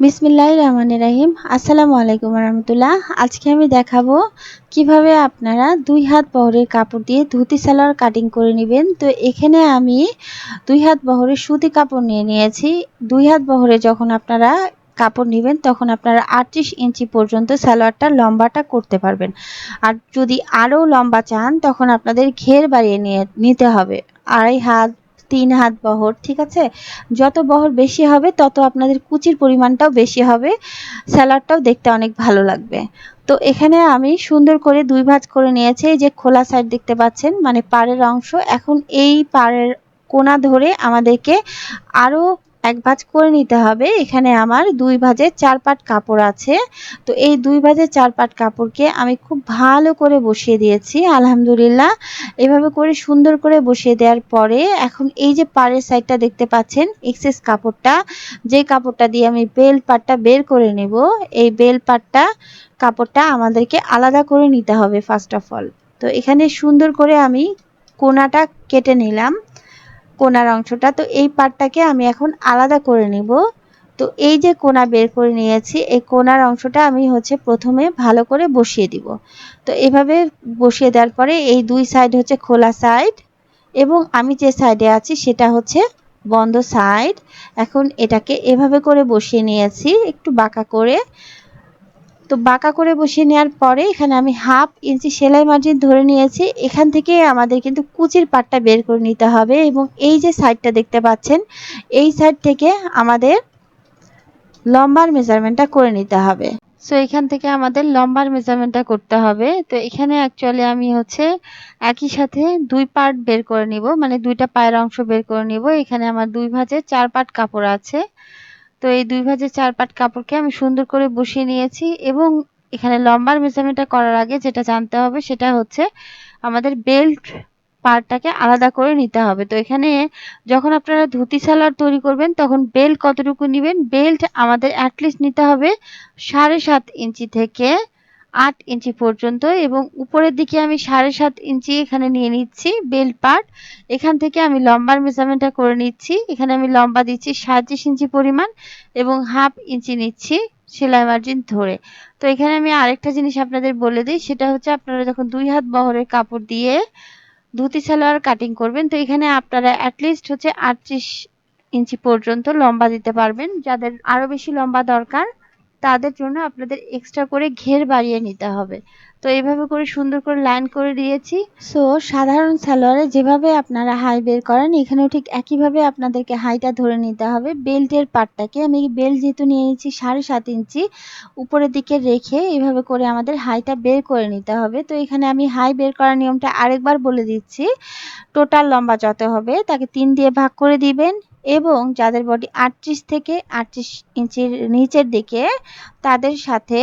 বিসমিল্লাহ রহমান রাহিম। আসসালামু আলাইকুম রহমতুল্লাহ আজকে আমি দেখাবো কীভাবে আপনারা দুই হাত বহরের কাপড় দিয়ে ধুতি সালোয়ার কাটিং করে নেবেন। তো এখানে আমি দুই হাত বহরের সুতি কাপড় নিয়ে নিয়েছি। দুই হাত বহরে যখন আপনারা কাপড় নেবেন, তখন আপনারা আটত্রিশ ইঞ্চি পর্যন্ত সালোয়ারটা লম্বাটা করতে পারবেন। আর যদি আরও লম্বা চান, তখন আপনাদের ঘের বাড়িয়ে নিয়ে নিতে হবে। আড়াই হাত তিন হাত বহর, ঠিক আছে? যত বহর বেশি হবে, তত আপনাদের কুচির পরিমাণটাও বেশি হবে। স্যালাডটাও দেখতে অনেক ভালো লাগবে। তো এখানে আমি সুন্দর করে দুই ভাঁজ করে নিয়েছি। যে খোলা সাইড দেখতে পাচ্ছেন মানে পাড়ের অংশ। এখন এই পাড়ের কোনা ধরে আমাদেরকে আরও এক ভাঁজ করে নিতে হবে। এখানে আমার দুই ভাঁজে চার পাট কাপড় আছে। তো এই দুই ভাঁজে চার পাট কাপড়কে আমি খুব ভালো করে বসিয়ে দিয়েছি, আলহামদুলিল্লাহ। এভাবে করে সুন্দর করে বসিয়ে দেওয়ার পরে এখন এই যে পাড়ের সাইডটা দেখতে পাচ্ছেন, এক্সেস কাপড়টা, যে কাপড়টা দিয়ে আমি বেল পাটটা বের করে নেব, এই বেল পাটটা, কাপড়টা আমাদেরকে আলাদা করে নিতে হবে ফার্স্ট অফ অল তো এখানে সুন্দর করে আমি কোনাটা কেটে নিলাম। কোনার অংশটা, তো এই পাটটাকে আমি এখন আলাদা করে নিব। তো এই যে কোনা বের করে নিয়েছি, এই কোনার অংশটা আমি হচ্ছে প্রথমে ভালো করে বসিয়ে দিব। তো এভাবে বসিয়ে দেওয়ার পরে এই দুই সাইড হচ্ছে খোলা সাইড এবং আমি যে সাইডে আছি সেটা হচ্ছে বন্ধ সাইড এখন এটাকে এভাবে করে বসিয়ে নিয়েছি, একটু বাঁকা করে। তো বাঁকা করে বসিয়ে নেওয়ার পরে এখানে আমি হাফ ইঞ্চি সেলাই মার্জিন ধরে নিয়েছি। এখান থেকে আমাদের কিন্তু কুচির পাটটা বের করে নিতে হবে এবং এই যে সাইডটা দেখতে পাচ্ছেন, এই সাইড থেকে আমাদের লম্বার মেজারমেন্টটা করে নিতে হবে। সো এখান থেকে আমাদের লম্বার মেজারমেন্টটা করতে হবে। তো, এখানে অ্যাকচুয়ালি আমি হচ্ছে একই সাথে দুই পার্ট বের করে নিব মানে দুইটা পায়ের অংশ বের করে নিব। এখানে আমার দুই ভাঁজে চার পার্ট কাপড় আছে। তো এই দুই ভাজের চার পাট কাপড়কে আমি সুন্দর করে বসিয়ে নিয়েছি এবং এখানে লম্বার মেজারমেন্টটা করার আগে যেটা জানতে হবে সেটা হচ্ছে আমাদের বেল্ট পার্টটাকে আলাদা করে নিতে হবে। তো এখানে যখন আপনারা ধুতি সালোয়ার তৈরি করবেন তখন বেল্ট কতটুকু নেবেন? বেল্ট আমাদের অ্যাটলিস্ট নিতে হবে সাড়ে সাত ইঞ্চি থেকে আট ইঞ্চি পর্যন্ত এবং উপরের দিকে আমি সাড়ে সাত ইঞ্চি এখানে নিয়ে নিচ্ছি বেল্ট পার্ট এখান থেকে আমি লম্বার মেজারমেন্টটা করে নিচ্ছি। এখানে আমি লম্বা দিচ্ছি সাঁত্রিশ ইঞ্চি পরিমাণ এবং হাফ ইঞ্চি নিচ্ছি সেলাই মার্জিন ধরে। তো এখানে আমি আরেকটা জিনিস আপনাদের বলে দিই, সেটা হচ্ছে আপনারা যখন দুই হাত বহরের কাপড় দিয়ে ধুতি, সালোয়ার কাটিং করবেন, তো এখানে আপনারা অ্যাটলিস্ট হচ্ছে আটত্রিশ ইঞ্চি পর্যন্ত লম্বা দিতে পারবেন। যাদের আরও বেশি লম্বা দরকার তাদের জন্য আপনাদের এক্সট্রা করে ঘের বাড়িয়ে নিতে হবে। তো এইভাবে করে সুন্দর করে লাইন করে দিয়েছি। সো সাধারণ সালোয়ারে যেভাবে আপনারা হাই বের করেন, এখানেও ঠিক একইভাবে আপনাদেরকে হাইটা ধরে নিতে হবে। বেল্টের পাটটাকে আমি বেল্ট যেহেতু নিয়ে নিচ্ছি সাড়ে সাত ইঞ্চি, উপরের দিকে রেখে এইভাবে করে আমাদের হাইটা বের করে নিতে হবে। তো এখানে আমি হাই বের করার নিয়মটা আরেকবার বলে দিচ্ছি। টোটাল লম্বা যত হবে, তাকে তিন দিয়ে ভাগ করে দিবেন। এবং যাদের বডি আটত্রিশ থেকে আটত্রিশ ইঞ্চির নিচের দিকে, তাদের সাথে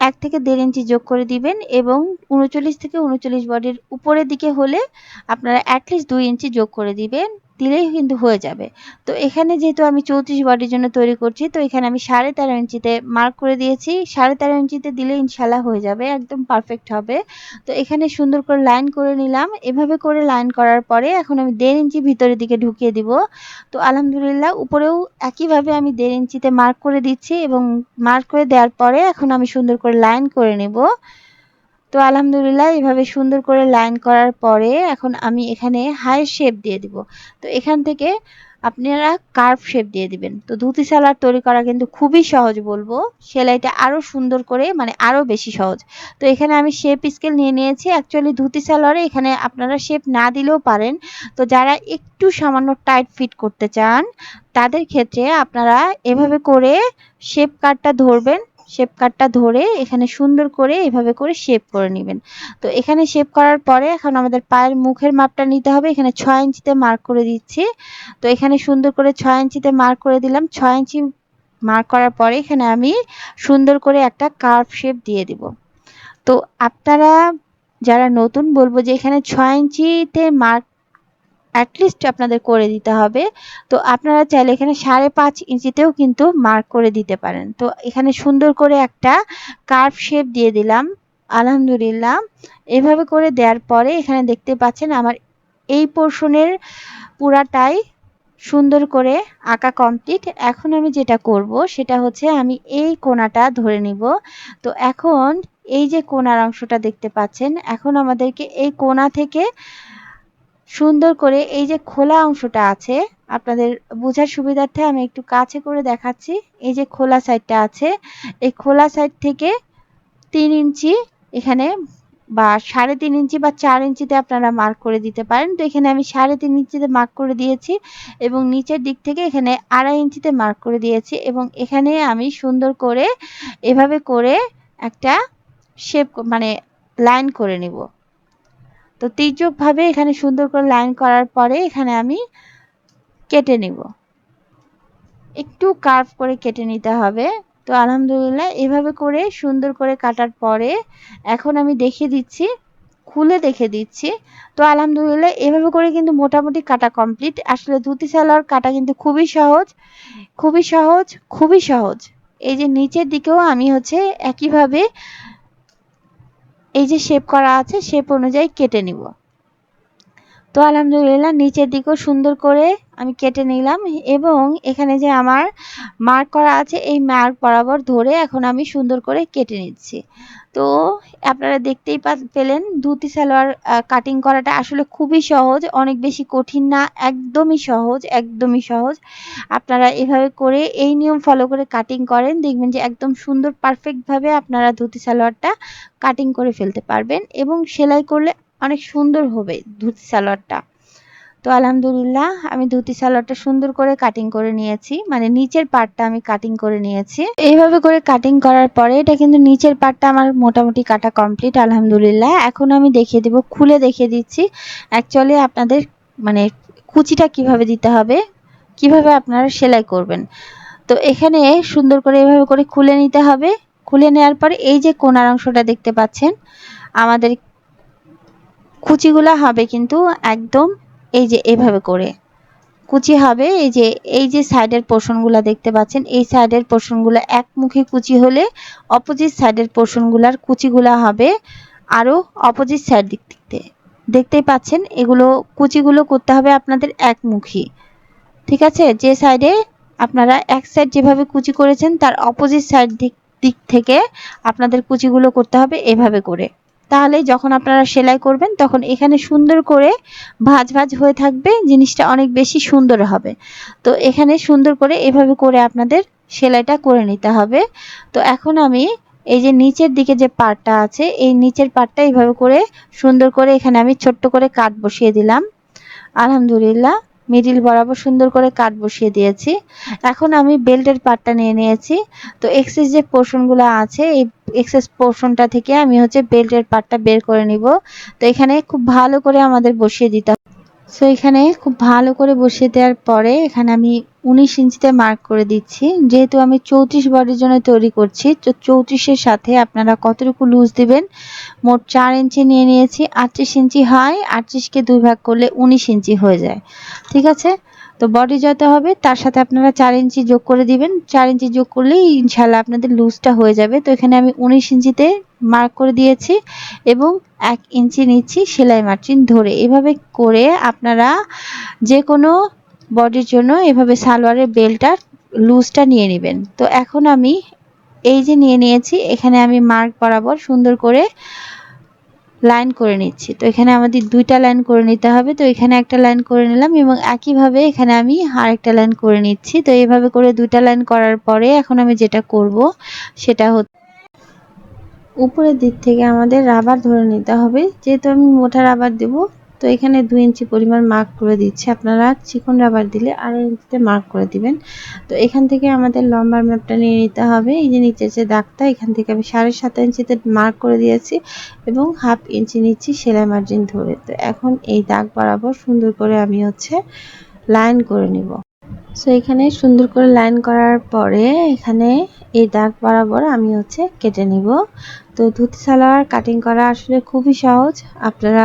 এক থেকে দেড় ইঞ্চি যোগ করে দিবেন এবং উনচল্লিশ থেকে উনচল্লিশ বডির উপরের দিকে হলে আপনারা অ্যাটলিস্ট দুই ইঞ্চি যোগ করে দিবেন। দিলেই কিন্তু হয়ে যাবে। তো এখানে যেহেতু আমি চৌত্রিশ বডির জন্য তৈরি করছি, তো এখানে আমি সাড়ে তেরো ইঞ্চিতে মার্ক করে দিয়েছি। সাড়ে তেরো ইঞ্চিতে দিলে ইনশাল্লাহ হয়ে যাবে, একদম পারফেক্ট হবে। তো এখানে সুন্দর করে লাইন করে নিলাম। এভাবে করে লাইন করার পরে এখন আমি দেড় ইঞ্চি ভিতরের দিকে ঢুকিয়ে দিব। তো আলহামদুলিল্লাহ উপরেও একইভাবে আমি দেড় ইঞ্চিতে মার্ক করে দিচ্ছি এবং মার্ক করে দেওয়ার পরে এখন আমি সুন্দর করে লাইন করে নেব। তো আলহামদুলিল্লাহ, এভাবে সুন্দর করে লাইন করার পরে এখন আমি এখানে হাই শেপ দিয়ে দিব। তো এখান থেকে আপনারা কার্ভ শেপ দিয়ে দিবেন। তো ধুতি সালার তৈরি করা কিন্তু খুবই সহজ বলব। সেলাইটা আরও সুন্দর করে মানে আরও বেশি সহজ। তো এখানে আমি শেপ স্কেল নিয়ে নিয়েছি। অ্যাকচুয়ালি ধুতি সালোয়ারে এখানে আপনারা শেপ না দিলেও পারেন। তো যারা একটু সামান্য টাইট ফিট করতে চান, তাদের ক্ষেত্রে আপনারা এভাবে করে শেপ কার্ডটা ধরবেন। শেপ কাটটা ধরে এখানে সুন্দর করে এভাবে করে শেপ করে নেবেন। তো এখানে শেপ করার পরে এখন আমাদের পায়ের মুখের মাপটা নিতে হবে। এখানে ছয় ইঞ্চিতে মার্ক করে দিচ্ছি। তো এখানে সুন্দর করে ছয় ইঞ্চিতে মার্ক করে দিলাম। ছয় ইঞ্চি মার্ক করার পরে এখানে আমি সুন্দর করে একটা কার্ভ শেপ দিয়ে দিব। তো আপনারা যারা নতুন বলব যে এখানে ছয় ইঞ্চিতে মার্ক অ্যাটলিস্ট আপনাদের করে দিতে হবে। তো আপনারা চাইলে এখানে সাড়ে পাঁচ ইঞ্চিতেও কিন্তু মার্ক করে দিতে পারেন। তো এখানে সুন্দর করে একটা কার্ভ শেপ দিয়ে দিলাম, আলহামদুলিল্লাহ। এভাবে করে দেওয়ার পরে এখানে দেখতে পাচ্ছেন আমার এই পোর্শনের পুরাটাই সুন্দর করে আঁকা কমপ্লিট এখন আমি যেটা করব, সেটা হচ্ছে আমি এই কোনাটা ধরে নিব। তো এখন এই যে কোনার অংশটা দেখতে পাচ্ছেন, এখন আমাদেরকে এই কোনা থেকে সুন্দর করে এই যে খোলা অংশটা আছে, আপনাদের বোঝার সুবিধার্থে আমি একটু কাছে করে দেখাচ্ছি। এই যে খোলা সাইডটা আছে, এই খোলা সাইড থেকে তিন ইঞ্চি এখানে বা সাড়ে তিন ইঞ্চি বা চার ইঞ্চিতে আপনারা মার্ক করে দিতে পারেন। তো এখানে আমি সাড়ে তিন ইঞ্চিতে মার্ক করে দিয়েছি এবং নিচের দিক থেকে এখানে আড়াই ইঞ্চিতে মার্ক করে দিয়েছি এবং এখানে আমি সুন্দর করে এভাবে করে একটা শেপ মানে লাইন করে নিব। তো তির্যকভাবে এখানে সুন্দর করে লাইন করার পরে এখানে আমি কেটে নিব। একটু কার্ভ করে কেটে নিতে হবে। তো আলহামদুলিল্লাহ এভাবে করে সুন্দর করে কাটার পরে এখন আমি দেখিয়ে দিচ্ছি, খুলে দেখে দিচ্ছি। তো আলহামদুলিল্লাহ এভাবে করে কিন্তু মোটামুটি কাটা কমপ্লিট আসলে ধুতি সালোয়ার কাটা কিন্তু খুবই সহজ খুবই সহজ খুবই সহজ। এই যে নিচের দিকেও আমি হচ্ছে একইভাবে এই যে শেপ করা আছে শেপ অনুযায়ী কেটে নিব। তো আলহামদুলিল্লাহ নিচের দিকেও সুন্দর করে আমি কেটে নিলাম এবং এখানে যে আমার মার্ক করা আছে, এই মার্ক বরাবর ধরে এখন আমি সুন্দর করে কেটে নিচ্ছি। তো আপনারা দেখতেই পেলেন ধুতি সালোয়ার কাটিং করাটা আসলে খুবই সহজ, অনেক বেশি কঠিন না, একদমই সহজ একদমই সহজ। আপনারা এভাবে করে এই নিয়ম ফলো করে কাটিং করেন, দেখবেন যে একদম সুন্দর পারফেক্টভাবে আপনারা ধুতি সালোয়ারটা কাটিং করে ফেলতে পারবেন এবং সেলাই করলে অনেক সুন্দর হবে ধুতি সালোয়ারটা। তো আলহামদুলিল্লাহ আমি ধুতি সালোয়ারটা সুন্দর করে কাটিং করে নিয়েছি। মানে নিচের পার্টটা আমি কাটিং করে নিয়েছি। এইভাবে করে কাটিং করার পরে এটা কিন্তু নিচের পার্টটা আমার মোটামুটি কাটা কমপ্লিট আলহামদুলিল্লাহ। এখন আমি দেখিয়ে দেব, খুলে দেখিয়ে দিচ্ছি। অ্যাকচুয়ালি আপনাদের মানে কুচিটা কীভাবে দিতে হবে, কীভাবে আপনারা সেলাই করবেন। তো এখানে সুন্দর করে এভাবে করে খুলে নিতে হবে। খুলে নেওয়ার পরে এই যে কোনার অংশটা দেখতে পাচ্ছেন, আমাদের কুচিগুলা হবে কিন্তু একদম এই যে এভাবে করে। কুচি হবে এই যে এই যে সাইডের পোর্শনগুলো দেখতে পাচ্ছেন, এই সাইডের পোর্শনগুলো একমুখী কুচি হলে অপোজিট সাইডের পোর্শনগুলার কুচিগুলা হবে আরও অপোজিট সাইড দিক থেকে দেখতেই পাচ্ছেন, এগুলো কুচিগুলো করতে হবে আপনাদের একমুখী। ঠিক আছে? যে সাইডে আপনারা এক সাইড যেভাবে কুচি করেছেন, তার অপোজিট সাইড দিক থেকে আপনাদের কুচিগুলো করতে হবে এভাবে করে। তাহলে যখন আপনারা সেলাই করবেন, তখন এখানে সুন্দর করে ভাজ ভাজ হয়ে থাকবে, জিনিসটা অনেক বেশি সুন্দর হবে। তো এখানে সুন্দর করে এভাবে করে আপনাদের সেলাইটা করে নিতে হবে। তো এখন আমি এই যে নিচের দিকে যে পার্টটা আছে, এই নিচের পার্টটা এইভাবে করে সুন্দর করে এখানে আমি ছোট্ট করে কাট বসিয়ে দিলাম। আলহামদুলিল্লাহ, মিডিল বরাবর সুন্দর করে কাট বসিয়ে দিয়েছি। এখন আমি বেল্টের পার্টটা নিয়ে নিয়েছি। তো এক্সেস যে পোর্শনগুলো আছে, এই এক্সেস পোর্শনটা থেকে আমি হচ্ছে বেল্টের পার্টটা বের করে নিব। তো এখানে খুব ভালো করে আমাদের বসিয়ে দিতে সো এখানে খুব ভালো করে বসিয়ে দেওয়ার পরে এখানে আমি উনিশ ইঞ্চিতে মার্ক করে দিচ্ছি। যেহেতু আমি চৌত্রিশ বডির জন্য তৈরি করছি, তো চৌত্রিশের সাথে আপনারা কতটুকু লুজ দিবেন? মোট চার ইঞ্চি নিয়ে নিয়েছি, আটত্রিশ ইঞ্চি হয় আটত্রিশকে দুই ভাগ করলে উনিশ ইঞ্চি হয়ে যায়। ঠিক আছে? তো বডি যত হবে, তার সাথে আপনারা চার ইঞ্চি যোগ করে দিবেন। চার ইঞ্চি যোগ করলেই ইনশাল্লাহ আপনাদের লুজটা হয়ে যাবে। তো এখানে আমি উনিশ ইঞ্চিতে মার্ক করে দিয়েছি এবং এক ইঞ্চি নিচ্ছি সেলাই মার্জিন ধরে। এভাবে করে আপনারা যে কোনো বডির জন্য এভাবে সালোয়ারের বেলটার লুজটা নিয়ে নেবেন। তো এখন আমি এই যে নিয়ে নিয়েছি, এখানে আমি মার্ক বরাবর সুন্দর করে লাইন করে নিচ্ছি। তো এখানে আমাদের দুইটা লাইন করে নিতে হবে। তো এখানে একটা লাইন করে নিলাম এবং একইভাবে এখানে আমি আরেকটা লাইন করে নিচ্ছি। তো এইভাবে করে দুইটা লাইন করার পরে এখন আমি যেটা করব সেটা হচ্ছে উপরের দিক থেকে আমাদের রাবার ধরে নিতে হবে। যেহেতু আমি মোটা রাবার দেব তো এখানে দুই ইঞ্চি পরিমাণ মার্ক করে দিচ্ছি। আপনারা চিকন রাবার দিলে আড়াই ইঞ্চিতে মার্ক করে দিবেন। তো এখান থেকে আমাদের লম্বার ম্যাপটা নিয়ে নিতে হবে। এই যে নিচে যে দাগটা, এখান থেকে আমি সাড়ে সাত ইঞ্চিতে মার্ক করে দিয়েছি এবং হাফ ইঞ্চি নিচ্ছি সেলাই মার্জিন ধরে। তো এখন এই দাগ বরাবর সুন্দর করে আমি হচ্ছে লাইন করে নিব। সো এখানে সুন্দর করে লাইন করার পরে এখানে এই দাগ বরাবর আমি হচ্ছে কেটে নিব। তো ধুতি সালোয়ার কাটিং করা আসলে খুবই সহজ। আপনারা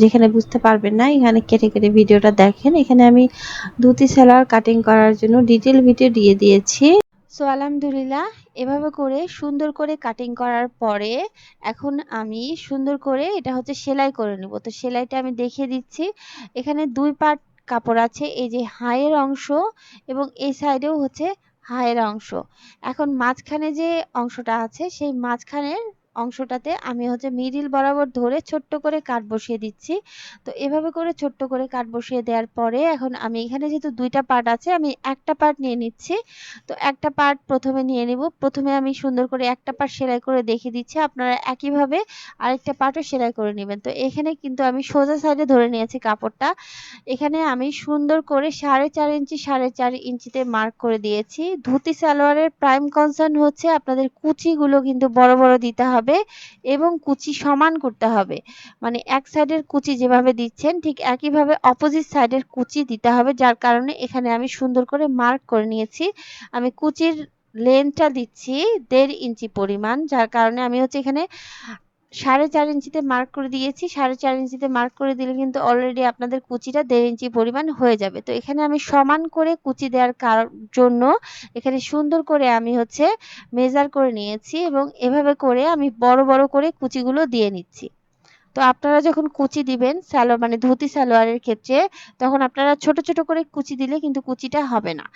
যেখানে বুঝতে পারবেন না, এখানে কেটে কেটে ভিডিওটা দেখেন। এখানে আমি ধুতি সালোয়ার কাটিং করার জন্য ডিটেল ভিডিও দিয়ে দিয়েছি। সো আলহামদুলিল্লাহ, এভাবে করে সুন্দর করে কাটিং করার পরে এখন আমি সুন্দর করে এটা হচ্ছে সেলাই করে নেব। তো সেলাইটা আমি দেখিয়ে দিচ্ছি। এখানে দুই পার্ট কাপড় আছে, এই যে হায়ের অংশ এবং এই সাইডেও হচ্ছে হায়ের অংশ। এখন মাঝখানে যে অংশটা আছে, সেই মাঝখানের অংশটাতে আমি হচ্ছে মিডিল বরাবর ধরে ছোট্ট করে কাট বসিয়ে দিচ্ছি। তো এভাবে করে ছোট্ট করে কাট বসিয়ে দেওয়ার পরে এখন আমি এখানে যেহেতু দুইটা পার্ট আছে, আমি একটা পার্ট নিয়ে নিচ্ছি। তো একটা পার্ট প্রথমে নিয়ে নিব। প্রথমে আমি সুন্দর করে একটা পার্ট সেলাই করে দেখিয়ে দিচ্ছি। আপনারা একইভাবে আরেকটা পার্টও সেলাই করে নেবেন। তো এখানে কিন্তু আমি সোজা সাইডে ধরে নিয়েছি কাপড়টা। এখানে আমি সুন্দর করে সাড়ে চার ইঞ্চি, সাড়ে চার ইঞ্চিতে মার্ক করে দিয়েছি। ধুতি সালোয়ারের প্রাইম কনসার্ন হচ্ছে আপনাদের কুচিগুলো কিন্তু বড় বড় দিতে হবে। হবে এবং কুচি সমান করতে হবে। মানে এক সাইডের কুচি যেভাবে দিচ্ছেন, ঠিক একইভাবে অপোজিট সাইডের কুচি দিতে হবে, যার কারণে এখানে আমি সুন্দর করে মার্ক করে নিয়েছি। আমি কুচির লেন্থটা দিচ্ছি দেড় ইঞ্চি পরিমাণ, যার কারণে আমি হচ্ছে এখানে সাড়ে চার ইঞ্চিতে মার্ক করে দিয়েছি, সাড়ে চার ইঞ্চিতে মার্ক করে দিলে কিন্তু অলরেডি আপনাদের কুচিটা দেড় ইঞ্চি পরিমাণ হয়ে যাবে। তো এখানে আমি সমান করে কুচি দেওয়ার জন্য এখানে সুন্দর করে আমি হচ্ছে মেজার করে নিয়েছি এবং এভাবে করে আমি বড় বড় করে কুচিগুলো দিয়ে নিচ্ছি। তো আপনারা যখন কুচি দিবেন সালোয়ার মানে ধুতি সালোয়ারের ক্ষেত্রে, তখন আপনারা ছোট ছোট করে কুচি দিলে কিন্তু কুচিটা হবে না।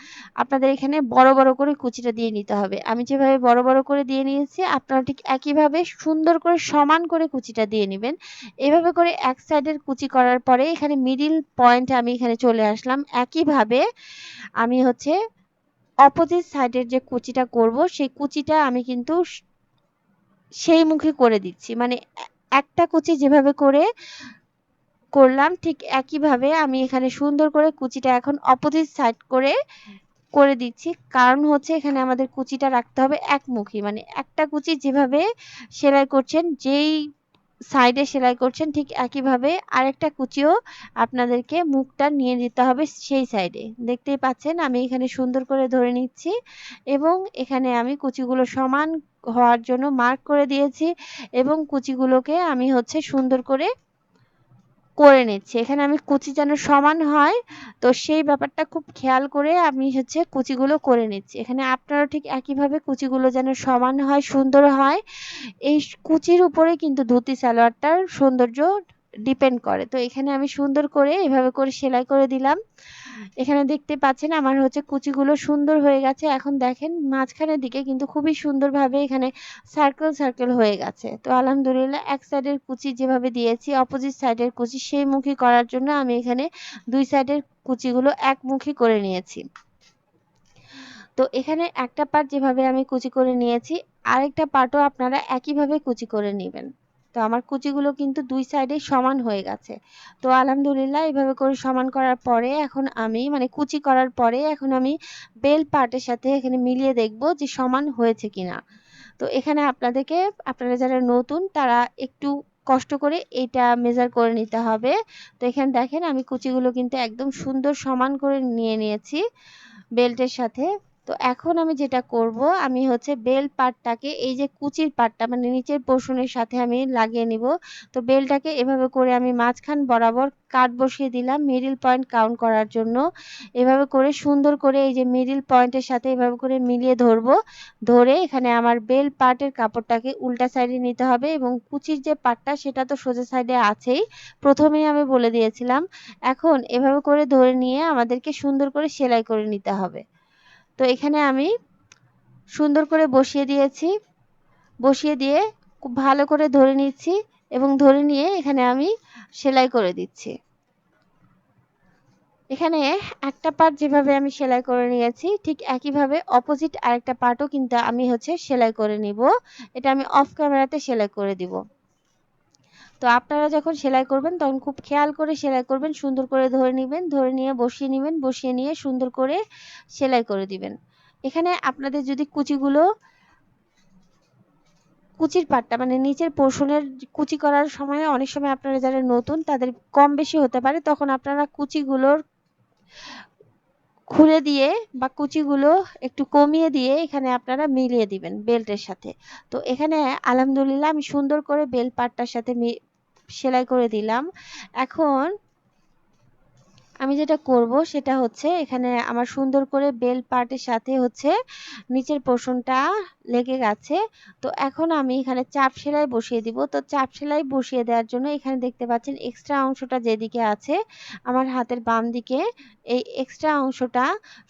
আপনাদের এখানে বড় বড় করে কুচিটা দিয়ে নিতে হবে। আমি যেভাবে বড় বড় করে দিয়ে নিয়েছি, আপনারা ঠিক একইভাবে সুন্দর করে সমান করে কুচিটা দিয়ে নেবেন। এভাবে করে এক সাইডের কুচি করার পরে এখানে মিডিল পয়েন্ট আমি এখানে চলে আসলাম। একইভাবে আমি হচ্ছে অপোজিট সাইডের যে কুচিটা করব, সেই কুচিটা আমি কিন্তু সেই মুখে করে দিচ্ছি। মানে একটা কুচি যেভাবে করে করলাম, ঠিক একইভাবে আমি এখানে সুন্দর করে কুচিটা এখন অপোজিট সাইড করে করে দিচ্ছি। কারণ হচ্ছে এখানে আমাদের কুচিটা রাখতে হবে একমুখী। মানে একটা কুচি যেভাবে সেলাই করছেন, যেই সাইডে সেলাই করছেন, ঠিক একইভাবে আরেকটা কুচিও আপনাদেরকে মুখটা নিয়ে দিতে হবে সেই সাইডে দেখতেই পাচ্ছেন, আমি এখানে সুন্দর করে ধরে নিচ্ছি এবং এখানে আমি কুচিগুলো সমান হওয়ার জন্য মার্ক করে দিয়েছি এবং কুচিগুলোকে আমি হচ্ছে সুন্দর করে করে নিচ্ছি। এখানে আমি কুচি যেন সমান হয়, তো সেই ব্যাপারটা খুব খেয়াল করে আমি হচ্ছে কুচিগুলো করে নিচ্ছি। এখানে আপনারা ঠিক একইভাবে কুচিগুলো যেন সমান হয়, সুন্দর হয়। এই কুচির উপরে কিন্তু ধুতি সালোয়ারটার সৌন্দর্য ডিপেন্ড করে। তো এখানে আমি সুন্দর করে এভাবে করে সেলাই করে দিলাম। এখানে দেখতে পাচ্ছেন আমার হচ্ছে কুচিগুলো সুন্দর হয়ে গেছে। এখন দেখেন মাঝখানের দিকে কিন্তু খুবই সুন্দরভাবে এখানে সার্কেল সার্কেল হয়ে গেছে। তো আলহামদুলিল্লাহ এক সাইডের কুচি যেভাবে দিয়েছি অপোজিট সাইডের কুচি সেই মুখী করার জন্য আমি এখানে দুই সাইডের কুচিগুলো একমুখী করে নিয়েছি। তো এখানে একটা পার্ট যেভাবে আমি কুচি করে নিয়েছি, আরেকটা পার্টও আপনারা একইভাবে কুচি করে নেবেন। তো আমার কুচিগুলো কিন্তু দুই সাইডে সমান হয়ে গেছে। তো আলহামদুলিল্লাহ এইভাবে করে সমান করার পরে এখন আমি মানে কুচি করার পরে এখন আমি বেল পার্টের সাথে এখানে মিলিয়ে দেখব যে সমান হয়েছে কিনা। তো এখানে আপনাদেরকে, আপনারা যারা নতুন তারা একটু কষ্ট করে এইটা মেজার করে নিতে হবে। তো এখানে দেখেন আমি কুচিগুলো কিন্তু একদম সুন্দর সমান করে নিয়ে নিয়েছি বেল্টের সাথে। তো এখন আমি যেটা করব, আমি হচ্ছে বেল পাটটাকে এই যে কুচির পাটটা মানে নিচের পোর্শনের সাথে আমি লাগিয়ে নিব। তো বেলটাকে এভাবে করে আমি মাঝখান বরাবর কাট বসিয়ে দিলাম মিডিল পয়েন্ট কাউন্ট করার জন্য। এভাবে করে সুন্দর করে এই যে মিডিল পয়েন্টের সাথে এভাবে করে মিলিয়ে ধরব। ধরে এখানে আমার বেল পার্টের কাপড়টাকে উল্টা সাইডে নিতে হবে এবং কুচির যে পাটটা সেটা তো সোজা সাইডে আছেই। প্রথমেই আমি বলে দিয়েছিলাম, এখন এভাবে করে ধরে নিয়ে আমাদেরকে সুন্দর করে সেলাই করে নিতে হবে। তো এখানে আমি সুন্দর করে বসিয়ে দিয়েছি। বসিয়ে দিয়ে খুব ভালো করে ধরে নিচ্ছি এবং ধরে নিয়ে এখানে আমি সেলাই করে দিচ্ছি। এখানে একটা পার্ট যেভাবে আমি সেলাই করে নিয়েছি, ঠিক একইভাবে অপোজিট আরেকটা পার্টও কিন্তু আমি হচ্ছে সেলাই করে নিব। এটা আমি অফ ক্যামেরাতে সেলাই করে দিব। তো আপনারা যখন সেলাই করবেন, তখন খুব খেয়াল করে সেলাই করবেন, সুন্দর করে ধরে নেবেন, ধরে নিয়ে বসিয়ে নেবেন, বসিয়ে নিয়ে সুন্দর করে সেলাই করে দিবেন। এখানে আপনাদের যদি কুচিগুলো, কুচির পাটটা মানে নিচের পোর্শনের কুচি করার সময় অনেক সময় আপনারা যারা নতুন, তাদের কম বেশি হতে পারে, তখন আপনারা কুচিগুলোর খুলে দিয়ে বা কুচিগুলো একটু কমিয়ে দিয়ে এখানে আপনারা মিলিয়ে দিবেন বেল্টের সাথে। তো এখানে আলহামদুলিল্লাহ আমি সুন্দর করে বেল পাটটার সাথে সেলাই করে দিলাম। এখন আমি যেটা করব সেটা হচ্ছে এখানে আমার সুন্দর করে বেল পার্টের সাথে হচ্ছে নিচের পোর্শনটা লেগে গেছে। তো এখন আমি এখানে চাপ সেলাই বসিয়ে দিব। তো চাপ সেলাই বসিয়ে দেওয়ার জন্য এখানে দেখতে পাচ্ছেন এক্সট্রা অংশটা যেদিকে আছে আমার হাতের বাম দিকে, এই এক্সট্রা অংশটা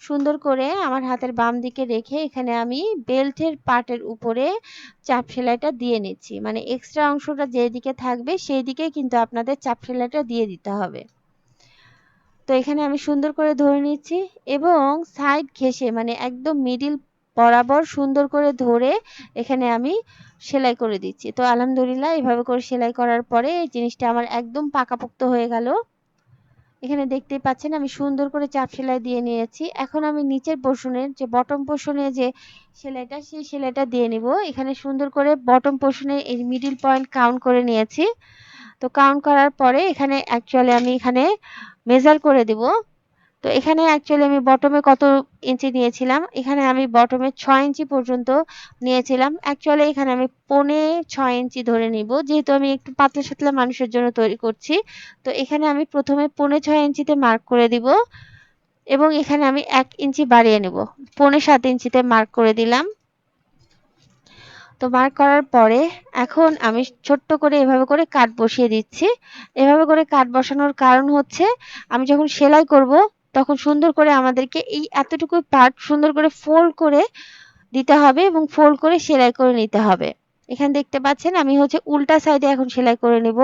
সুন্দর করে আমার হাতের বাম দিকে রেখে এখানে আমি বেল্টের পার্টের উপরে চাপ সেলাইটা দিয়ে নিচ্ছি। মানে এক্সট্রা অংশটা যেদিকে থাকবে সেই দিকেই কিন্তু আপনাদের চাপ সেলাইটা দিয়ে দিতে হবে। তো এখানে আমি সুন্দর করে ধরে নিচ্ছি এবং সাইড ঘেসে মানে একদম মিডিল বরাবর সুন্দর করে ধরে এখানে আমি সেলাই করে দিচ্ছি। তো আলহামদুলিল্লাহ এভাবে করে সেলাই করার পরে এই জিনিসটা আমার একদম পাকাপোক্ত হয়ে গেল। এখানে দেখতেই পাচ্ছেন আমি সুন্দর করে চাপ সেলাই দিয়ে নিয়েছি। এখন আমি নিচের পোর্শনের যে বটম পোর্শনে যে সেলাইটা, সেই সেলাইটা দিয়ে নিব। এখানে সুন্দর করে বটম পোর্শনে এই মিডিল পয়েন্ট কাউন্ট করে নিয়েছি। তো কাউন্ট করার পরে এখানে অ্যাকচুয়ালি আমি এখানে মেজার করে দিব। তো এখানে অ্যাকচুয়ালি আমি বটমে কত ইঞ্চি নিয়েছিলাম? এখানে আমি বটমে ছয় ইঞ্চি পর্যন্ত নিয়েছিলাম। অ্যাকচুয়ালি এখানে আমি পনে ছয় ইঞ্চি ধরে নিব। যেহেতু আমি একটু পাতলা সাতলা মানুষের জন্য তৈরি করছি, তো এখানে আমি প্রথমে পনে ছয় ইঞ্চিতে মার্ক করে দিব এবং এখানে আমি এক ইঞ্চি বাড়িয়ে নেব। পনে সাত ইঞ্চিতে মার্ক করে দিলাম। তো বার করার পরে এখন আমি ছোট্ট করে এভাবে করে কাট বসিয়ে দিচ্ছি। এভাবে করে কাট বসানোর কারণ হচ্ছে আমি যখন সেলাই করব তখন সুন্দর করে আমাদেরকে এই এতটুকু পার্ট সুন্দর করে ফোল্ড করে দিতে হবে এবং ফোল্ড করে সেলাই করে নিতে হবে। এখানে দেখতে পাচ্ছেন আমি হচ্ছে উল্টা সাইডে এখন সেলাই করে নেব।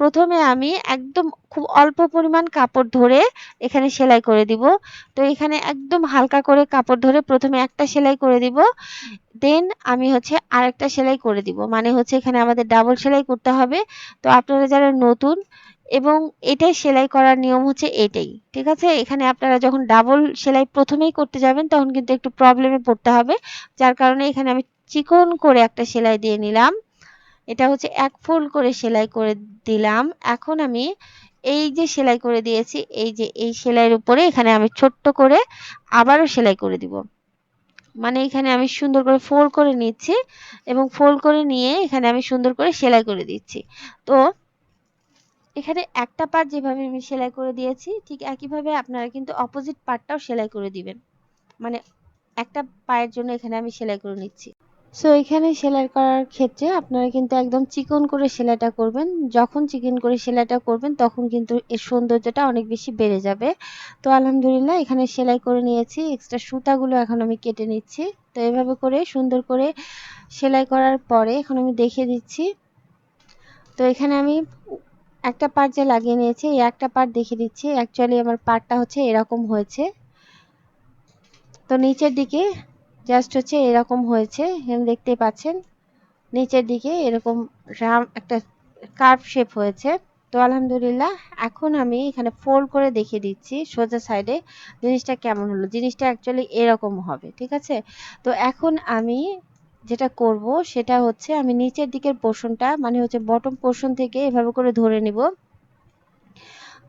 প্রথমে আমি একদম খুব অল্প পরিমাণ কাপড় ধরে এখানে সেলাই করে দিব। তো এখানে একদম হালকা করে কাপড় ধরে প্রথমে একটা সেলাই করে দিব। দেন আমি হচ্ছে আরেকটা সেলাই করে দিব। মানে হচ্ছে এখানে আমাদের ডাবল সেলাই করতে হবে। তো আপনারা যারা নতুন এবং এটাই সেলাই করার নিয়ম হচ্ছে এটাই, ঠিক আছে? এখানে আপনারা যখন ডাবল সেলাই প্রথমেই করতে যাবেন, তখন কিন্তু একটু প্রবলেমে পড়তে হবে। যার কারণে এখানে আমি চিকন করে একটা সেলাই দিয়ে নিলাম। এটা হচ্ছে এক ফুল করে সেলাই করে দিলাম। এখন আমি এই যে সেলাই করে দিয়েছি, এই যে এই সেলাইয়ের উপরে এখানে আমি ছোট্ট করে আবারও সেলাই করে দিব। মানে এখানে আমি সুন্দর করে ফোল্ড করে নিচ্ছি এবং ফোল্ড করে নিয়ে এখানে আমি সুন্দর করে সেলাই করে দিচ্ছি। তো এখানে একটা পার্ট যেভাবে আমি সেলাই করে দিয়েছি, ঠিক একইভাবে আপনারা কিন্তু অপোজিট পার্টটাও সেলাই করে দিবেন। মানে একটা পায়ের জন্য এখানে আমি সেলাই করে নিচ্ছি। সো এখানে সেলাই করার ক্ষেত্রে আপনারা কিন্তু একদম চিকন করে সেলাইটা করবেন। যখন চিকন করে সেলাইটা করবেন, তখন কিন্তু এর সৌন্দর্যটা অনেক বেশি বেড়ে যাবে। তো আলহামদুলিল্লাহ, এখানে সেলাই করে নিয়েছি। এক্সট্রা সুতাগুলো এখন আমি কেটে নিচ্ছি। তো এভাবে করে, সুন্দর করে সেলাই করার পরে এখন আমি দেখিয়ে দিচ্ছি। তো এখানে আমি একটা পার্ট যে লাগিয়ে নিয়েছি, এই একটা পার্ট দেখিয়ে দিচ্ছি। অ্যাকচুয়ালি আমার পার্টটা হচ্ছে এরকম হয়েছে। তো নিচের দিকে জাস্ট হচ্ছে এরকম হয়েছে, এখানে দেখতে পাচ্ছেন। নিচের দিকে এরকম রাম, একটা কার্ভ শেপ হয়েছে। তো আলহামদুলিল্লাহ, এখন আমি এখানে ফোল্ড করে দেখিয়ে দিচ্ছি সোজা সাইডে জিনিসটা কেমন হলো। জিনিসটা অ্যাকচুয়ালি এরকম হবে, ঠিক আছে? তো এখন আমি যেটা করব, সেটা হচ্ছে আমি নিচের দিকের পোর্শনটা মানে হচ্ছে বটম পোর্শন থেকে এভাবে করে ধরে নিব।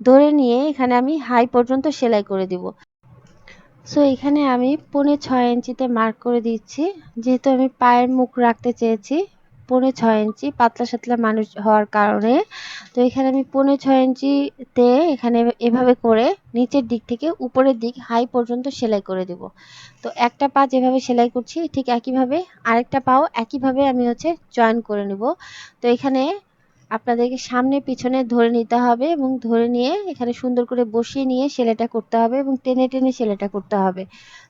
ধরে নিয়ে এখানে আমি হাই পর্যন্ত সেলাই করে দিব। সো এখানে আমি পৌনে ছয় ইঞ্চিতে মার্ক করে দিচ্ছি। যেহেতু আমি পায়ের মুখ রাখতে চেয়েছি, পৌনে ছয় ইঞ্চি পাতলা সাতলা মানুষ হওয়ার কারণে। তো এখানে আমি পৌনে ছয় ইঞ্চিতে এখানে এভাবে করে নিচের দিক থেকে উপরের দিক হাই পর্যন্ত সেলাই করে দেব। তো একটা পা যেভাবে সেলাই করছি, ঠিক একইভাবে আরেকটা পাও একইভাবে আমি হচ্ছে জয়েন করে নেব। তো এখানে আপনাদেরকে সামনে পিছনে ধরে নিতে হবে এবং ধরে নিয়ে এখানে সুন্দর করে বসিয়ে নিয়ে সেলাইটা করতে হবে এবং টেনে টেনে সেলাইটা করতে হবে।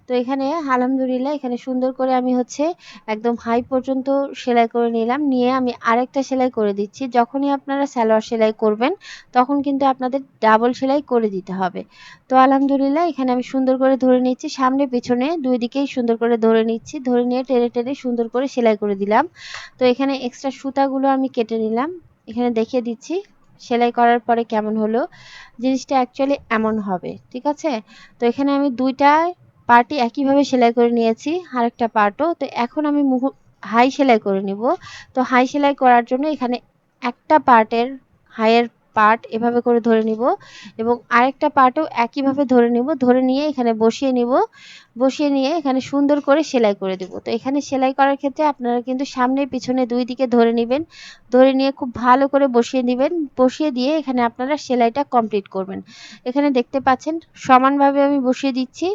তো এখানে আলহামদুলিল্লাহ এখানে সুন্দর করে আমি হচ্ছে একদম হাই পর্যন্ত সেলাই করে নিলাম। নিয়ে আমি আরেকটা সেলাই করে দিচ্ছি। যখনই আপনারা সালোয়ার সেলাই করবেন, তখন কিন্তু আপনাদের ডাবল সেলাই করে দিতে হবে। তো আলহামদুলিল্লাহ এখানে আমি সুন্দর করে ধরে নিচ্ছি। সামনে পিছনে দুই দিকেই সুন্দর করে ধরে নিচ্ছি। ধরে নিয়ে টেনে টেনে সুন্দর করে সেলাই করে দিলাম। তো এখানে এক্সট্রা সুতাগুলো আমি কেটে নিলাম। এখানে দেখিয়ে দিচ্ছি, সেলাই করার পরে কেমন হলো, জিনিসটা অ্যাকচুয়ালি এমন হবে, ঠিক আছে? তো এখানে আমি দুইটা পার্টি একইভাবে সেলাই করে নিয়েছি, আরেকটা পার্টও তো এখন আমি মুহ হাই সেলাই করে নিব। তো হাই সেলাই করার জন্য এখানে একটা পার্টের হাইয়ের পার্ট এভাবে করে ধরে নিব এবং আরেকটা পার্টও একইভাবে ধরে নিব, ধরে নিয়ে এখানে বসিয়ে নিব। বসিয়ে নিয়ে এখানে সুন্দর করে সেলাই করে দেব। তো এখানে সেলাই করার ক্ষেত্রে আপনারা কিন্তু সামনে পিছনে দুই দিকে ধরে নেবেন। ধরে নিয়ে খুব ভালো করে বসিয়ে নেবেন বসিয়ে দিয়ে এখানে আপনারা সেলাইটা কমপ্লিট করবেন। এখানে দেখতে পাচ্ছেন, সমানভাবে আমি বসিয়ে দিচ্ছি।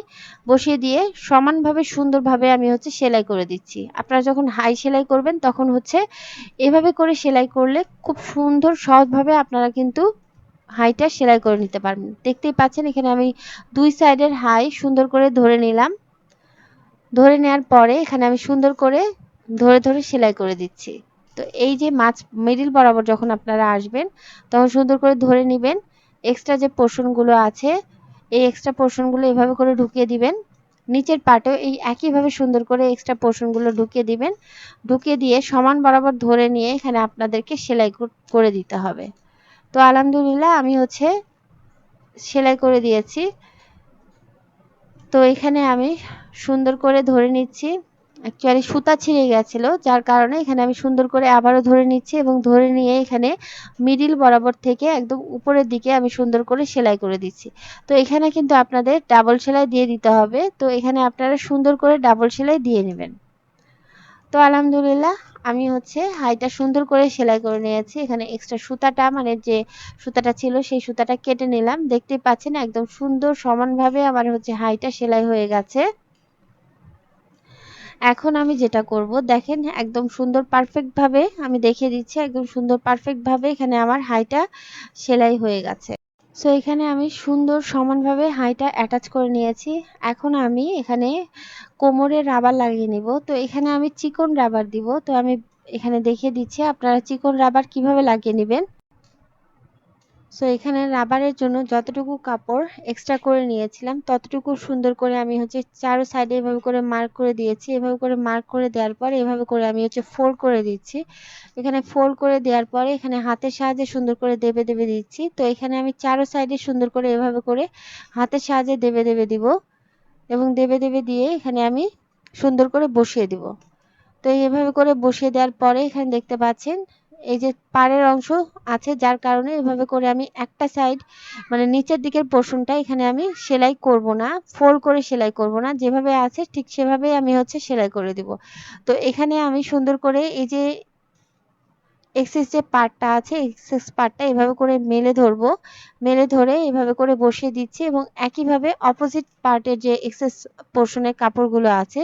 বসিয়ে দিয়ে সমানভাবে সুন্দরভাবে আমি হচ্ছে সেলাই করে দিচ্ছি। আপনারা যখন হাই সেলাই করবেন তখন হচ্ছে এভাবে করে সেলাই করলে খুব সুন্দর সহজভাবে আপনারা কিন্তু হাইটা সেলাই করে নিতে পারবেন দেখতেই পাচ্ছেন, এখানে আমি দুই সাইডের হাই সুন্দর করে ধরে নিলাম। ধরে নেওয়ার পরে এখানে আমি সুন্দর করে ধরে ধরে সেলাই করে দিচ্ছি। তো এই যে মাছ মিডিল বরাবর যখন আপনারা আসবেন, তখন সুন্দর করে ধরে নেবেন। এক্সট্রা যে পোর্শনগুলো আছে, এই এক্সট্রা পোর্শনগুলো এভাবে করে ঢুকিয়ে দিবেন। নিচের পাটেও এই একইভাবে সুন্দর করে এক্সট্রা পোর্শনগুলো ঢুকিয়ে দিবেন। ঢুকিয়ে দিয়ে সমান বরাবর ধরে নিয়ে এখানে আপনাদেরকে সেলাই করে দিতে হবে। তো আলহামদুলিল্লাহ আমি হচ্ছে সেলাই করে দিয়েছি। তো এখানে আমি সুন্দর করে ধরে নিচ্ছি। অ্যাকচুয়ালি সুতা ছিঁড়ে গেছিল, যার কারণে এখানে আমি সুন্দর করে আবারও ধরে নিচ্ছি এবং ধরে নিয়ে এখানে মিডিল বরাবর থেকে একদম উপরের দিকে আমি সুন্দর করে সেলাই করে দিচ্ছি। তো এখানে কিন্তু আপনাদের ডাবল সেলাই দিয়ে দিতে হবে। তো এখানে আপনারা সুন্দর করে ডাবল সেলাই দিয়ে নেবেন। তো আলহামদুলিল্লাহ আমি হচ্ছে হাইটা সুন্দর করে সেলাই করে নিয়েছি। এখানে এক্সট্রা সুতাটা মানে যে সুতাটা ছিল সেই সুতাটা কেটে নিলাম। দেখতেই পাচ্ছেন একদম সুন্দর সমানভাবে আমার হচ্ছে হাইটা সেলাই হয়ে গেছে। এখন আমি যেটা করব, দেখেন একদম সুন্দর পারফেক্টভাবে আমি দেখিয়ে দিচ্ছি, একদম সুন্দর পারফেক্টভাবে এখানে আমার হাইটা সেলাই হয়ে গেছে। সো এখানে আমি সুন্দর সমানভাবে হাইটা অ্যাটাচ করে নিয়েছি। এখন আমি এখানে কোমরে রাবার লাগিয়ে নিব। তো, এখানে আমি চিকন রাবার দিব। তো, আমি এখানে দেখিয়ে দিচ্ছি, আপনারা চিকন রাবার কীভাবে লাগিয়ে নেবেন? সো এখানে রাবারের জন্য যতটুকু কাপড় এক্সট্রা করে নিয়েছিলাম, ততটুকু সুন্দর করে আমি হচ্ছে চারো সাইডে এভাবে করে মার্ক করে দিয়েছি। এভাবে করে মার্ক করে দেওয়ার পর এভাবে করে আমি হচ্ছে ফোল্ড করে দিচ্ছি। এখানে ফোল্ড করে দেওয়ার পরে এখানে হাতের সাহায্যে সুন্দর করে দেবে দেবে দিচ্ছি। তো এখানে আমি চারো সাইডে সুন্দর করে এভাবে করে হাতের সাহায্যে দেবে দেবে দিব এবং দেবে দেবে দিয়ে এখানে আমি সুন্দর করে বসিয়ে দিব। তো এভাবে করে বসিয়ে দেওয়ার পরে এখানে দেখতে পাচ্ছেন এই যে পাড়ের অংশ আছে, যার কারণে এভাবে করে আমি একটা সাইড মানে নিচের দিকের পোর্শনটা এখানে আমি সেলাই করব না ফোল্ড করে সেলাই করব না, যেভাবে আছে ঠিক সেভাবেই আমি হচ্ছে সেলাই করে দিব। তো এখানে আমি সুন্দর করে এই যে এক্সেস যে পার্টটা আছে এক্সেস পার্টটা এভাবে করে মেলে ধরবো, মেলে ধরে এভাবে করে বসিয়ে দিচ্ছি এবং একইভাবে অপোজিট পার্টের যে এক্সেস পোর্শনের কাপড়গুলো আছে,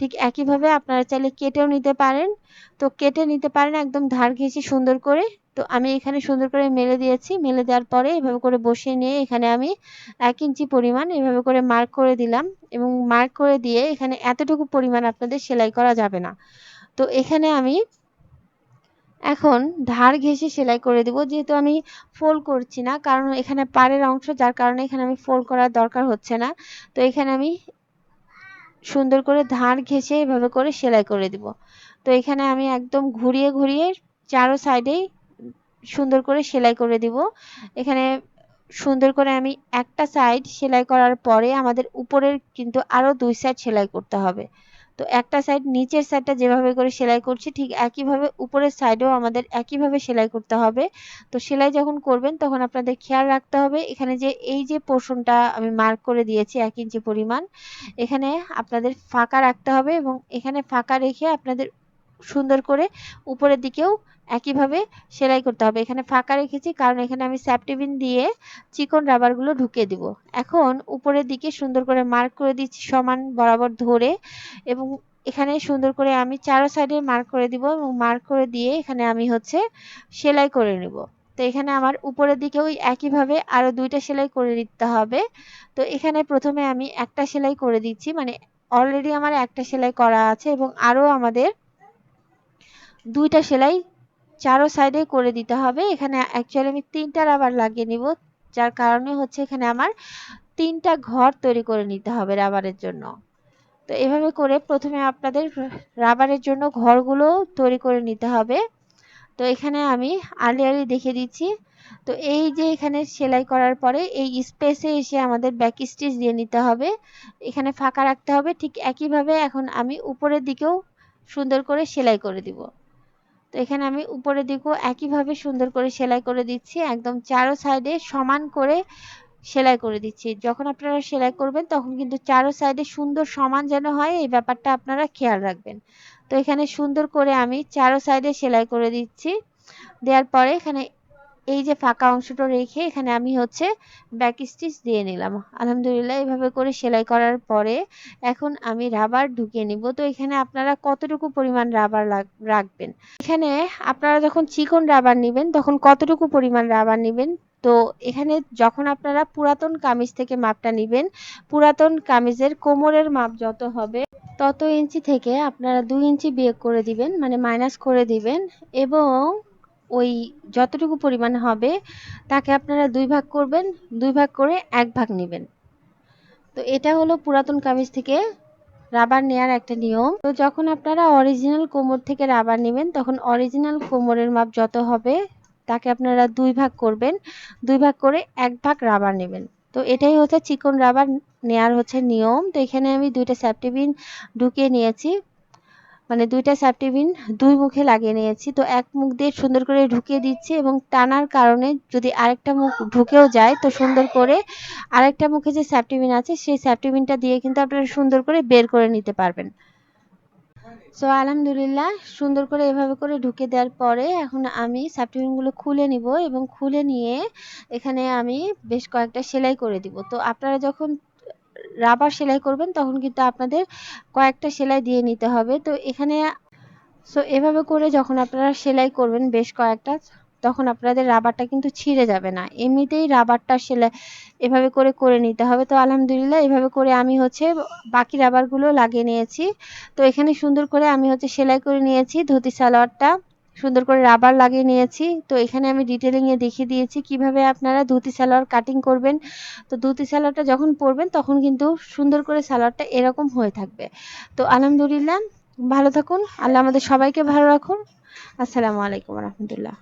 ঠিক একইভাবে আপনারা চাইলে কেটেও নিতে পারেন। তো কেটে নিতে পারেন একদম ধার ঘেঁষে সুন্দর করে। তো আমি এখানে সুন্দর করে মেলে দিয়েছি। মেলে দেওয়ার পরে এভাবে করে বসিয়ে নিয়ে এখানে আমি এক ইঞ্চি পরিমাণ এভাবে করে মার্ক করে দিলাম এবং মার্ক করে দিয়ে এখানে এতটুকু পরিমাণ আপনাদের সেলাই করা যাবে না। তো এখানে আমি এখন ধার ঘেঁষে সেলাই করে দেব। যেহেতু আমি ফোল্ড করছি না, কারণ এখানে পাড়ের অংশ, যার কারণে এখানে আমি ফোল্ড করার দরকার হচ্ছে না। তো এখানে আমি সুন্দর করে ধার ঘেঁষে এভাবে করে সেলাই করে দিব। তো এখানে আমি একদম ঘুরিয়ে ঘুরিয়ে চারো সাইডেই সুন্দর করে সেলাই করে দিব। এখানে সুন্দর করে আমি একটা সাইড সেলাই করার পরে আমাদের উপরের কিন্তু আরও দুই সাইড সেলাই করতে হবে। তো একটা সাইড নিচের সাইডটা যেভাবে করে সেলাই করছি, ঠিক একইভাবে উপরের সাইডেও আমাদের একইভাবে সেলাই করতে হবে। তো সেলাই যখন করবেন, তখন আপনাদের খেয়াল রাখতে হবে, এখানে যে এই যে পোর্শনটা আমি মার্ক করে দিয়েছি এক ইঞ্চি পরিমাণ, এখানে আপনাদের ফাঁকা রাখতে হবে এবং এখানে ফাঁকা রেখে আপনাদের সুন্দর করে উপরের দিকেও একইভাবে সেলাই করতে হবে। এখানে ফাঁকা রেখেছি, কারণ এখানে আমি স্যাপটিবিন দিয়ে চিকন রাবারগুলো ঢুকিয়ে দিব। এখন উপরের দিকে সুন্দর করে মার্ক করে দিচ্ছি সমান বরাবর ধরে এবং এখানে সুন্দর করে আমি চারো সাইডে মার্ক করে দিব এবং মার্ক করে দিয়ে এখানে আমি হচ্ছে সেলাই করে নেব। তো এখানে আমার উপরের দিকে ওই একইভাবে আরও দুইটা সেলাই করে দিতে হবে। তো এখানে প্রথমে আমি একটা সেলাই করে দিচ্ছি মানে অলরেডি আমার একটা সেলাই করা আছে এবং আরও আমাদের দুইটা সেলাই চারো সাইডে করে দিতে হবে। এখানে অ্যাকচুয়ালি আমি তিনটা রাবার লাগিয়ে নিব, যার কারণে হচ্ছে এখানে আমার তিনটা ঘর তৈরি করে নিতে হবে রাবারের জন্য। তো এভাবে করে প্রথমে আপনাদের রাবারের জন্য ঘরগুলো তৈরি করে নিতে হবে। তো এখানে আমি আলি আলি দেখে দিচ্ছি। তো এই যে এখানে সেলাই করার পরে এই স্পেসে এসে আমাদের ব্যাক স্টিচ দিয়ে নিতে হবে। এখানে ফাঁকা রাখতে হবে। ঠিক একইভাবে এখন আমি উপরের দিকেও সুন্দর করে সেলাই করে দিব। তো এখানে আমি উপরের দিকেও একইভাবে সুন্দর করে সেলাই করে দিচ্ছি, একদম চারো সাইডে সমান করে সেলাই করে দিচ্ছি। যখন আপনারা সেলাই করবেন, তখন কিন্তু চারো সাইডে সুন্দর সমান যেন হয়, এই ব্যাপারটা আপনারা খেয়াল রাখবেন। তো এখানে সুন্দর করে আমি চারো সাইডে সেলাই করে দিচ্ছি। দেওয়ার পরে এখানে এই যে ফাঁকা অংশটা রেখে এখানে আমি হচ্ছে ব্যাক স্টিচ দিয়ে নিলাম। আলহামদুলিল্লাহ এভাবে করে সেলাই করার পরে এখন আমি রাবার ঢুকিয়ে নিব। তো এখানে আপনারা কতটুকু পরিমাণ রাবার রাখবেন? এখানে আপনারা যখন চিকন রাবার নেবেন, তখন কতটুকু পরিমাণ রাবার নেবেন? তো এখানে যখন আপনারা পুরাতন কামিজ থেকে মাপটা নেবেন, পুরাতন কামিজের কোমরের মাপ যত হবে, তত ইঞ্চি থেকে আপনারা দুই ইঞ্চি বিয়োগ করে দিবেন মানে মাইনাস করে দিবেন। এবং ওই যতটুকু পরিমাণ হবে, তাকে আপনারা দুই ভাগ করবেন, দুই ভাগ করে এক ভাগ নেবেন। তো এটা হলো পুরাতন কামিজ থেকে রাবার নেয়ার একটা নিয়ম। তো যখন আপনারা অরিজিনাল কোমর থেকে রাবার নেবেন, তখন অরিজিনাল কোমরের মাপ যত হবে, তাকে আপনারা দুই ভাগ করবেন, দুই ভাগ করে এক ভাগ রাবার নেবেন। তো এটাই হচ্ছে চিকন রাবার নেয়ার হচ্ছে নিয়ম। তো এখানে আমি দুইটা স্যাপটিবিন ঢুকিয়ে নিয়েছি। মানে দুইটা স্যাপটিবিন দুই মুখে লাগিয়ে নিয়েছি। তো এক মুখ দিয়ে সুন্দর করে ঢুকিয়ে দিচ্ছি এবং টানার কারণে যদি আরেকটা মুখ ঢুকেও যায়, তো সুন্দর করে আরেকটা মুখে যে স্যাপটিবিন আছে, সেই স্যাপটিবিনটা দিয়ে কিন্তু আপনারা সুন্দর করে বের করে নিতে পারবেন। সো আলহামদুলিল্লাহ, সুন্দর করে এভাবে করে ঢুকে দেওয়ার পরে এখন আমি স্যাপটিবিনগুলো খুলে নিব এবং খুলে নিয়ে এখানে আমি বেশ কয়েকটা সেলাই করে দিব। তো আপনারা যখন রাবার সেলাই করবেন, তখন কিন্তু আপনাদের কয়েকটা সেলাই দিয়ে নিতে হবে। তো এখানে সো এভাবে করে যখন আপনারা সেলাই করবেন বেশ কয়েকটা, তখন আপনাদের রাবারটা কিন্তু ছিঁড়ে যাবে না। এমনিতেই রাবারটা সেলাই, এভাবে করে করে নিতে হবে। তো আলহামদুলিল্লাহ, এভাবে করে আমি হচ্ছে বাকি রাবারগুলো লাগিয়ে নিয়েছি। তো এখানে সুন্দর করে আমি হচ্ছে সেলাই করে নিয়েছি ধুতি সালোয়ারটা। সুন্দর করে রাবার লাগিয়ে নিয়েছি। তো এখানে আমি ডিটেলিংয়ে দেখিয়ে দিয়েছি কীভাবে আপনারা ধুতি সালোয়ার কাটিং করবেন। তো ধুতি সালোয়ারটা যখন পরবেন তখন কিন্তু সুন্দর করে সালোয়ারটা এরকম হয়ে থাকবে। তো আলহামদুলিল্লাহ, ভালো থাকুন। আল্লাহ আমাদের সবাইকে ভালো রাখুন। আসসালামু আলাইকুম রহমতুল্লাহ।